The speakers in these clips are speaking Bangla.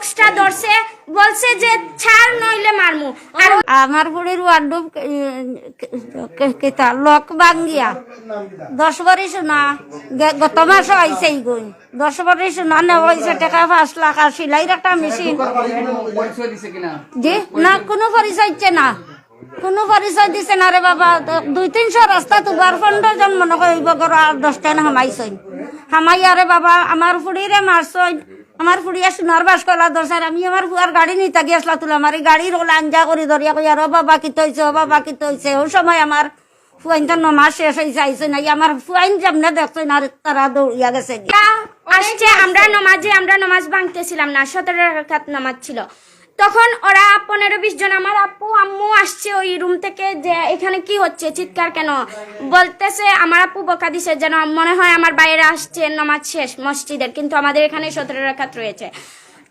বক্সটা ধরছে, বলছে যে ছাড় নইলে মারমু। আর আমার বুড়ির ওয়ার্ড কেতা লক বাঙ্গিয়া দশ বারি শোনা গত মাস হয়েছে গুণ। দশ বারি শোনা নেওয়া হয়েছে টাকা পাঁচ লাখ আর সিলাইয়ের একটা মেশিন জি, না, কোনো পরিচয় দিচ্ছে না। কোনো পরিচয় দিছে না রে বাবা। দুই, তিনশো রাস্তা তুবার ফন্ড জন মনে করিব গর আর দশটা হামাইছইন হামাই বাবা, আমার ফুড়িরে মারছইন আমার ফুড়িয়া সোনার বাস কলা দরসার আমি আমার ফুয়ার গাড়ি নিতে গিয়েছিলাম তুলে, আমার এই গাড়ির ওলা আঞ্জা করি ধরিয়া কই আর ও বাবা, কি তৈছে ও বাবা, কি তৈছে ওই সময় আমার ফুয়াইন তো নমাজ শেষ হয়েছে আইছে নাই। আমার ফুয়াইন যেমনে দেখছই না তারা দৌড়িয়া গেছে। আসছে, আমরা নমাজে, আমরা নমাজ ভাঙতেছিলাম না, সতেরো রাকাত নামাজ ছিল। তখন ওরা পনেরো বিশ জন, আমার আপু, আম্মু আসছে ওই রুম থেকে যে এখানে কি হচ্ছে, চিৎকার কেন? বলতেছে, আমার আপু বকা দিছে যেন মনে হয় আমার বাইরে আসছে, নামাজ শেষ, মসজিদের, কিন্তু আমাদের এখানে সতেরো রেখাত রয়েছে।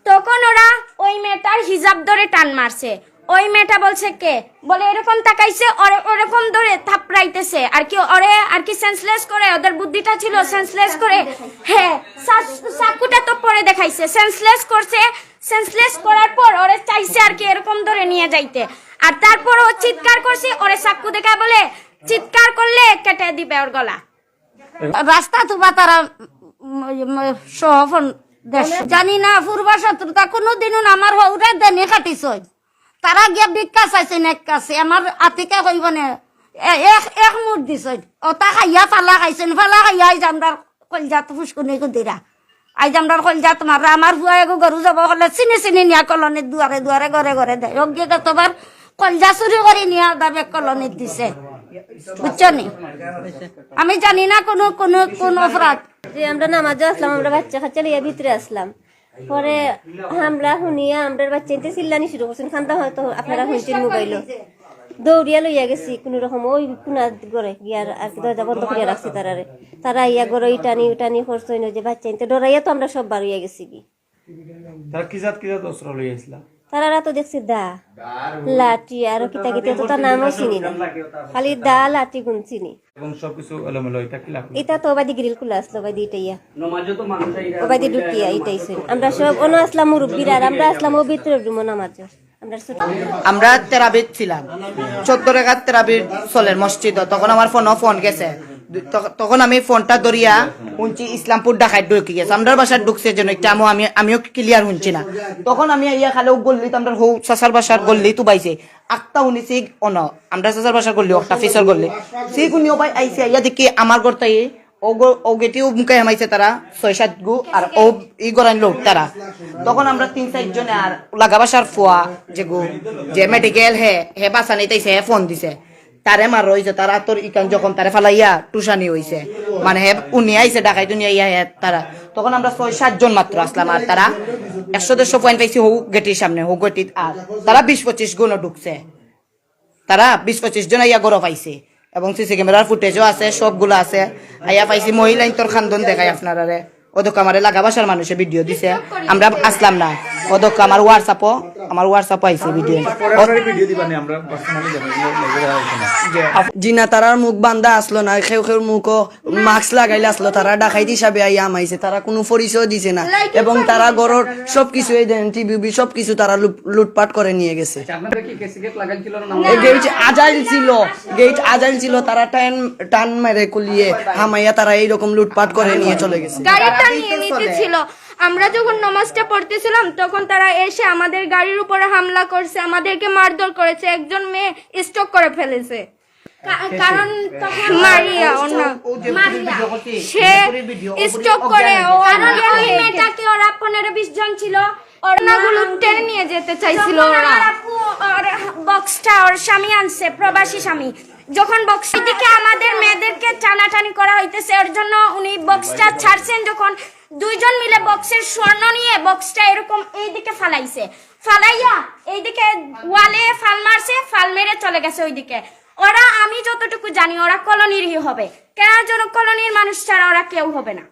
তখন ওরা ওই মেয়েটার হিজাব ধরে টান মারছে। ওই মেয়েটা বলছে কে? বলে এরকম তাকাইছে ওরে- ওরকম ধরে থাপড়াইতেছে। আর কি ওরে আর কি সেন্সলেস করে ওদের বুদ্ধিটা ছিল সেন্সলেস করে। হ্যাঁ সা- চাকুটা তো পরে দেখাইছে। সেন্সলেস করছে। সেন্সলেস করার পর ওরে চাইছে আর কি এরকম ধরে নিয়ে যাইতে। আর তারপর ও চিৎকার করছে ওরে চাকু দেখা বলে চিৎকার করলে কেটে দিবে ওর গলা। রাস্তা তুবা তারা সহফন জানি না পূর্বা শত্রুতা কোনো দিনও আমার হৌরে দেনে কাটিছ তারা গিয়া ভিক্ষা চাইছে নেক কাছে আমার আতিকে কইব নে? এক এক মুঠ দিছ। অতা খাইয়া ফালা খাইছেন ফালা খাইয়া আইজ আমরার কলজাত ফুসকুনি কুদিরা আইজ আমরার কলজাত মারা আমার ভুয়া এগো গরু যাব হলে চিনি চিনি নিয়া কলনির দুয়ারে দুয়ারে ঘরে ঘরে দেয় অজ্ঞে কতবার কলজা চুরি করে নিয়া দাবে কলনিত দিছে। বুঝছ নি? আমি জানি না কোনো কোনো, কোন অপরাধ আমরা নামাজে আসলাম, আমরা বাচ্চা কাচ্চা লিয়ে ভিতরে আসলাম। পরে হামলা শুনিয়া আমরা বাচ্চা এতে চিল্লানি শুরু করছেন। খান্দা হয়তো আপনারা শুনছেন মোবাইল দৌড়িয়া লইয়া গেছি, কোনো রকম ওই কোনা গড়ে গিয়ার আর দরজা বন্ধ করিয়া রাখছে তারারে। তারা ইয়া গড়ে ইটানি উটানি করছে যে বাচ্চা এতে ডরাইয়া তো আমরা সব হইয়া গেছি কি কি জাত কি জাত অস্ত্র আসলা তারা তো দেখছি দা। লাঠি আর কিতা কিতা তো তার নামও চিনি না। খালি দা লাঠি গুণ চিনি এবং সবকিছু এলোমেলো এটা কি লাগল এটা তো ওবাদি গ্রিল খুলে আসলো ওবাদি ইটাইয়া। নমাজে তো মানুষ আইরা ওবাদি ঢুকিয়া এটাই শুন আমরা সব অন্য আসলাম মুরব্বীরা আর আমরা আসলাম ও ভিতরে রুমো নামাজ। আমরা ছোট আমরা তেরাবিদ ছিলাম। চোদ্দ রেখার তেরাবিদ চলের মসজিদ তখন আমার ফোনও ফোন গেছে। তখন আমি ফোনটা ধরিয়া শুনছি, ইসলামপুর ডাকাত ঢুকে গেছে আমরা বাসার ঢুকছে যেন একটা আমি আমিও ক্লিয়ার শুনছি না। তখন আমি ইয়া খালেও গল্লি আমরা হৌ চাচার বাসার গল্লি তো বাইছে আটটা শুনিছি অন। আমরা চাচার বাসার গল্লি একটা ফিসর গল্লি। সেই কোনিও ভাই আইছে ইয়া দেখি আমার ঘর তাই ও গেটিও মুখে হামাইছে তারা, ছয়, সাত গু, আর ও ই গরান লোক তারা। তখন আমরা তিন চারজনে আর লাগাবাসার ফুয়া, যে গু, যে মেডিকেল হে হে বাসা নিতেছে হে ফোন দিছে। তারে মার রইছে তারা তোর ইকান যখন তারে ফালাইয়া টুসানি হইছে মানে হে উনি আইছে ডাকাই দুনি ইয়া তারা তখন আমরা ছয় সাতজন মাত্র আসলাম আর তারা একশো দেড়শো পয়েন্ট পাইছি হৌ গেটির সামনে হৌ গেটিত আর তারা বিশ পঁচিশ গুণও ঢুকছে। তারা বিশ পঁচিশ জন আইয়া গরো পাইছে। এবং সিসি ক্যামেরার ফুটেজও আছে সবগুলো আছে। আইয়া পাইছি মহিলা তোর খান্দন দেখাই আপনারা ওদক আমার লাগা বাসার মানুষে ভিডিও দিছে। আমরা আসলাম না। ওদক আমার হোয়াটসঅ্যাপও আমার হোয়াটসঅ্যাপ আইছে ভিডিও জিনা তারার মুখ বান্ধা আসলো না খেউ মুখও মাস্ক লাগাইলে আসলো তারা ডাকাইত হিসাবে আইয়া আমাইছে তারা কোনো পরিচয় দিছে না। এবং তারা গরর সবকিছু এই দেন টিভি সবকিছু তারা লুট- লুটপাট করে নিয়ে গেছে। আপনাদের গেট লাগাইছিল না এই গেট আজাইল ছিল গেট আজাইল ছিল তারা টান টান মেরে কুলিয়ে হামাইয়া তারা এইরকম লুটপাট করে নিয়ে চলে গেছে। গাড়িটা নিয়ে নিতে ছিল। আমরা যখন নামাজটা পড়তেছিলাম তখন তারা এসে আমাদের গাড়ির উপরে হামলা করছে আমাদেরকে মারধর করেছে একজন মেয়ে স্টক করে ফেলেছে। কারণ তখন মারিয়া মারিয়া। সে স্টক করে কারণ ওই মেয়েটাকে ওরা পনেরো বিশ জন ছিল টেনে নিয়ে যেতে চাইছিল ওরা। বক্সটা ওর স্বামী আনছে প্রবাসী স্বামী। যখন বক্স আমাদের মেয়েদেরকে টানাটানি করা হইতেছে ওর জন্য উনি বক্সটা ছাড়ছেন যখন দুইজন মিলে বক্সের স্বর্ণ নিয়ে বক্সটা এরকম এইদিকে ফালাইছে। ফালাইয়া এইদিকে ওয়ালে ফাল মারছে, ফাল মেরে চলে গেছে ওইদিকে। ওরা, আমি যতটুকু জানি, ওরা কলোনিরই হবে। কেন যেন কলোনির মানুষ ছাড়া ওরা কেউ হবে না।